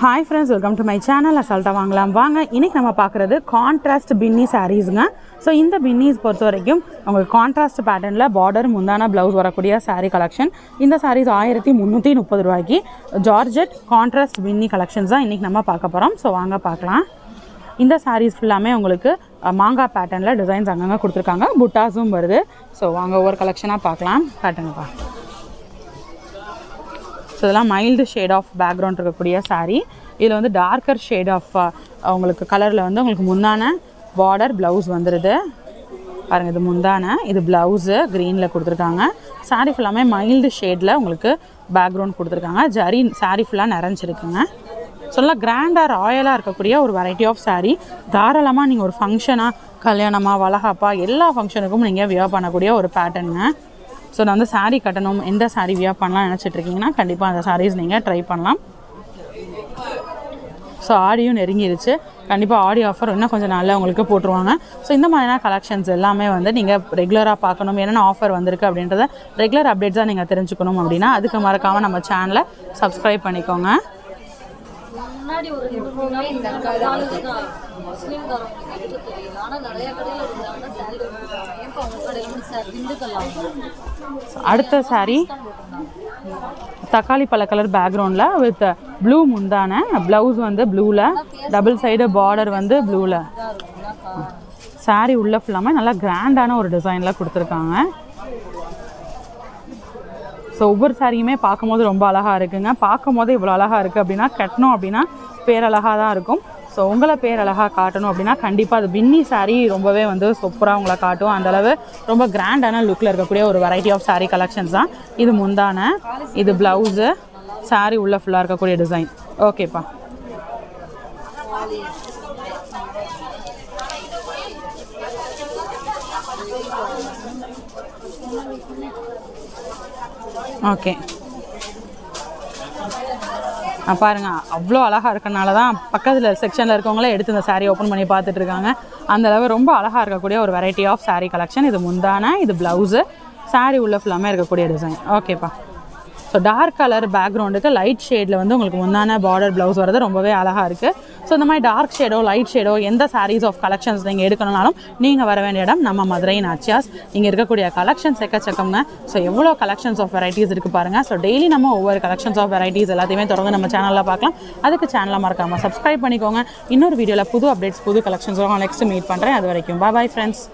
Hi friends welcome to my channel அசால்ட்டாக வாங்கலாம். வாங்க இன்றைக்கி நம்ம பார்க்குறது கான்ட்ராஸ்ட் பின்னி சாரீஸுங்க ஸோ இந்த பின்னிஸ் பொறுத்த வரைக்கும் உங்களுக்கு கான்ட்ராஸ்ட் பேட்டர்னில் பார்டர் முந்தான ப்ளவுஸ் வரக்கூடிய சாரீ கலெக்ஷன் இந்த சாரீஸ் ஆயிரத்தி முந்நூற்றி முப்பது ரூபாய்க்கு ஜார்ஜெட் கான்ட்ராஸ்ட் பின்னி கலெக்ஷன்ஸ் தான் இன்றைக்கி நம்ம பார்க்க போகிறோம் ஸோ வாங்க பார்க்கலாம். இந்த சாரீஸ் ஃபுல்லாமே உங்களுக்கு மாங்காய் பேட்டர்னில் டிசைன்ஸ் அங்கங்கே கொடுத்துருக்காங்க. புட்டாஸும் வருது. ஸோ வாங்க ஒவ்வொரு கலெக்ஷனாக பார்க்கலாம். பேட்டர்னுப்பா ஸோ இதெல்லாம் மைல்டு ஷேட் ஆஃப் பேக்ரவுண்ட் இருக்கக்கூடிய சாரீ இதில் வந்து டார்க்கர் ஷேட் ஆஃப் உங்களுக்கு கலரில் வந்து உங்களுக்கு முந்தான பார்டர் ப்ளவுஸ் வந்துடுது பாருங்கள் இது முந்தான இது ப்ளவுஸு க்ரீனில் கொடுத்துருக்காங்க. சாரீ ஃபுல்லாமே மைல்டு ஷேடில் உங்களுக்கு பேக்ரவுண்ட் கொடுத்துருக்காங்க. ஜரி சாரீ ஃபுல்லாக நிறைஞ்சிருக்குங்க. சொல்ல கிராண்டாக ராயலாக இருக்கக்கூடிய ஒரு வெரைட்டி ஆஃப் சாரீ தாராளமாக நீங்கள் ஒரு ஃபங்க்ஷனாக கல்யாணமாக வளகாப்பா எல்லா ஃபங்க்ஷனுக்கும் நீங்கள் வியர் பண்ணக்கூடிய ஒரு பேட்டர்னுங்க ஸோ நான் வந்து சாரீ கட்டணும். எந்த saree வியா பண்ணலாம் நினச்சிட்டு இருக்கீங்கன்னா கண்டிப்பாக அந்த சாரீஸ் நீங்கள் ட்ரை பண்ணலாம். ஸோ ஆடியும் நெருங்கிருச்சு. கண்டிப்பாக ஆடி ஆஃபர் இன்னும் கொஞ்சம் நாளில் உங்களுக்கு போட்டுருவாங்க. ஸோ இந்த மாதிரியான கலெக்ஷன்ஸ் எல்லாமே வந்து நீங்கள் ரெகுலராக பார்க்கணும். என்னென்ன ஆஃபர் வந்திருக்கு அப்படின்றத ரெகுலர் அப்டேட்ஸாக நீங்கள் தெரிஞ்சுக்கணும் அப்படின்னா அதுக்கு மறக்காமல் நம்ம சேனலை சப்ஸ்கிரைப் பண்ணிக்கோங்க. முன்னாடி ஒரு ரெண்டு மூணு நாள் இந்த காலேஜ் தான் தெரியல. ஆனால் நிறைய கடையில் இருந்தாங்க சாரி ஏன்ப்பா உங்கள் கடையில் சார் திண்டுக்கல்லாம் அடுத்த saree? தக்காளி பழ கலர் பேக்ரவுண்டில் வித் ப்ளூ முந்தான ப்ளவுஸ் வந்து ப்ளூவில் டபுள் சைடு பார்டர் வந்து ப்ளூவில் saree உள்ள ஃபுல்லாமே நல்லா கிராண்டான ஒரு டிசைனில் கொடுத்துருக்காங்க. ஸோ ஒவ்வொரு சாரியுமே பார்க்கும்போது ரொம்ப அழகாக இருக்குங்க. பார்க்கும்போது இவ்வளோ அழகாக இருக்குது அப்படின்னா கட்டணும் அப்படின்னா பேரழகாக தான் இருக்கும். ஸோ உங்களை பேரழகாக காட்டணும் அப்படின்னா கண்டிப்பாக அது பின்னி சாரீ ரொம்பவே வந்து சூப்பராக உங்களை காட்டும். அந்தளவு ரொம்ப கிராண்டான லுக்கில் இருக்கக்கூடிய ஒரு வெரைட்டி ஆஃப் சாரீ கலெக்ஷன்ஸ் தான். இது முந்தான இது ப்ளவுஸு சாரீ உள்ளே ஃபுல்லாக இருக்கக்கூடிய டிசைன் ஓகேப்பா ஓகே. பாருங்க அவ்வளோ அழகாக இருக்கனால தான் பக்கத்தில் செக்ஷனில் இருக்கவங்களே எடுத்து இந்த சாரீ ஓப்பன் பண்ணி பார்த்துட்டு இருக்காங்க. அந்த அளவு ரொம்ப அழகாக இருக்கக்கூடிய ஒரு வெரைட்டி ஆஃப் சாரீ கலெக்ஷன் இது முந்தான இது ப்ளவுஸு சாரீ உள்ள ஃபுல்லாமே இருக்கக்கூடிய டிசைன் ஓகேப்பா. ஸோ டார்க் கலர் பேக்ரவுண்டுக்கு லைட் ஷேடில் வந்து உங்களுக்கு முந்தான பார்டர் ப்ளவுஸ் வரது ரொம்பவே அழகாக இருக்குது ஸோ இந்த மாதிரி டார்க் ஷேடோ லைட் ஷேடோ எந்த சாரீஸ் ஆஃப் கலெக்ஷன்ஸ் நீங்கள் எடுக்கணும்னாலும் நீங்கள் வர வேண்டிய இடம் நம்ம மதுரை நாச்சியாஸ் இங்கே இருக்கக்கூடிய கலெக்ஷன்ஸ் எக்கச்சக்கம்ங்க. ஸோ எவ்வளோ கலெக்ஷன்ஸ் ஆஃப் வெரைட்டிஸ் இருக்குது பாருங்கள் ஸோ டெய்லி நம்ம ஒவ்வொரு கலெக்ஷன்ஸ் ஆஃப் வெரைட்டிஸ் எல்லாத்தையுமே தொடர்ந்து நம்ம சேனலில் பார்க்கலாம். அதுக்கு சேனலில் மறக்காமல் சப்ஸ்கிரைப் பண்ணிக்கோங்க. இன்னொரு வீடியோவில் புது அப்டேட்ஸ் புது கலெக்ஷன்ஸோட நெக்ஸ்ட் மீட் பண்ணுறேன் அது வரைக்கும் பாய் ஃப்ரெண்ட்ஸ்